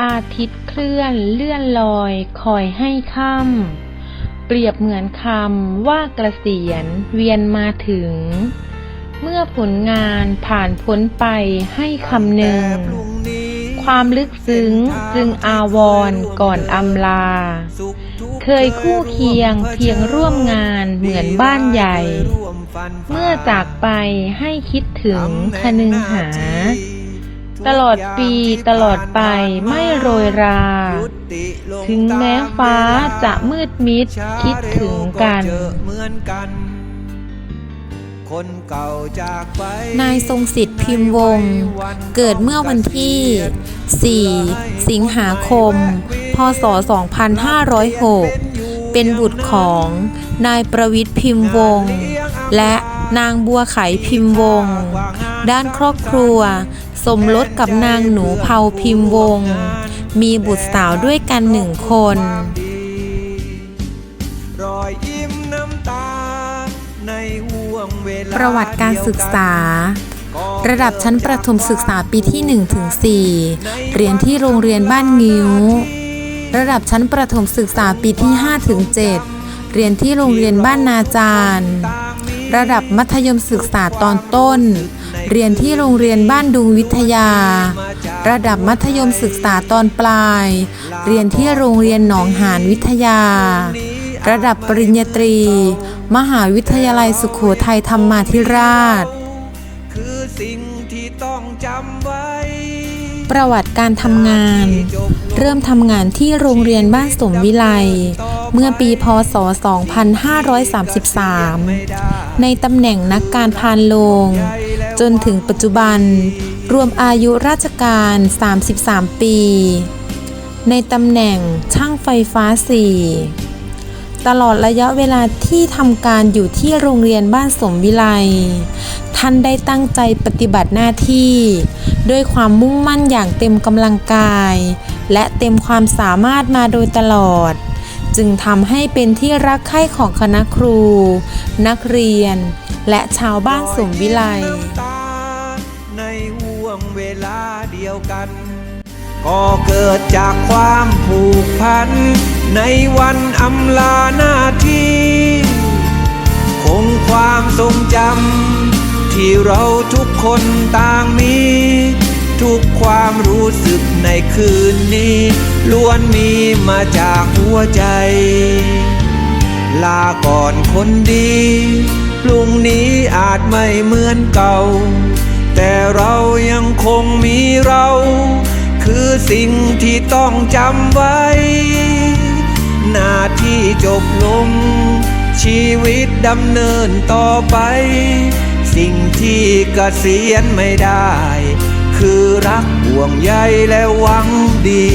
อาทิตย์เคลื่อนเลื่อนลอยคอยให้ค่ำเปรียบเหมือนคำว่าเกษียณเวียนมาถึง เมื่อผลงานผ่านพ้นไปให้คำหนึ่ง ความลึกซึ้งจึงอาวรก่อนอำลา เคยคู่เคียงเพียงร่วมงานเหมือนบ้านใหญ่ เมื่อจากไปให้คิดถึงคนึงหา ตลอดปีตลอดไปไม่โรยรา ถึงแม้ฟ้าจะมืดมิดคิดถึงกันคนเก่าจากไปนายทรงสิทธิ์พิมพ์วงศ์เกิดเมื่อวันที่ 4 สิงหาคม พศ 2506 เป็นบุตรของนายประวิทย์พิมพ์วงศ์และ นางบัวไขพิมพ์วงศ์ด้านครอบครัว สมรสกับนางหนูเผาพิมพ์วงศ์มีบุตรสาวด้วยกันหนึ่งคนรอยยิ้มน้ำตาในห่วงเวลาประวัติการศึกษา ระดับชั้นประถมศึกษาปีที่1ถึง4เรียนที่โรงเรียนบ้านงิ้ว ระดับชั้นประถมศึกษาปีที่5ถึง7เรียนที่โรงเรียนบ้านนาจาร ระดับมัธยมศึกษาตอนต้น เรียนที่โรงเรียนบ้านดุงวิทยา ระดับมัธยมศึกษาตอนปลาย เรียนที่โรงเรียนหนองหานวิทยา ระดับปริญญาตรี มหาวิทยาลัยสุขโขทัยธรรมาธิราช คือสิ่งที่ต้องจำไว้ ประวัติการทำงาน เริ่มทำงานที่โรงเรียนบ้านสมวิไล เมื่อปีพศ 2533 ในตำแหน่งนักการพานโลง จนถึงปัจจุบัน รวมอายุราชการ 33 ปี ในตำแหน่งช่างไฟฟ้า 4 ตลอดระยะเวลาที่ทำการอยู่ที่โรงเรียนบ้านสมวิไลท่านได้ตั้งใจปฏิบัติหน้าที่ ด้วยความมุ่งมั่นอย่างเต็มกำลังกาย และเต็มความสามารถมาโดยตลอด จึงทำให้เป็นที่รักใคร่ของคณะครู นักเรียน และชาวบ้านสมวิไลในห่วงเวลาเดียวกัน ก็เกิดจากความผูกพัน ในวันอำลาหน้าที่คงความทรงจำที่เราทุกคนต่างมี ความรู้สึกในคืนนี้ ล้วนมีมาจากหัวใจ ลาก่อนคนดีพรุ่งนี้อาจไม่เหมือนเก่า แต่เรายังคงมีเรา คือสิ่งที่ต้องจำไว้ หน้าที่จบลง ชีวิตดำเนินต่อไป สิ่งที่เกษียณไม่ได้ คือรักห่วงใยและหวังดี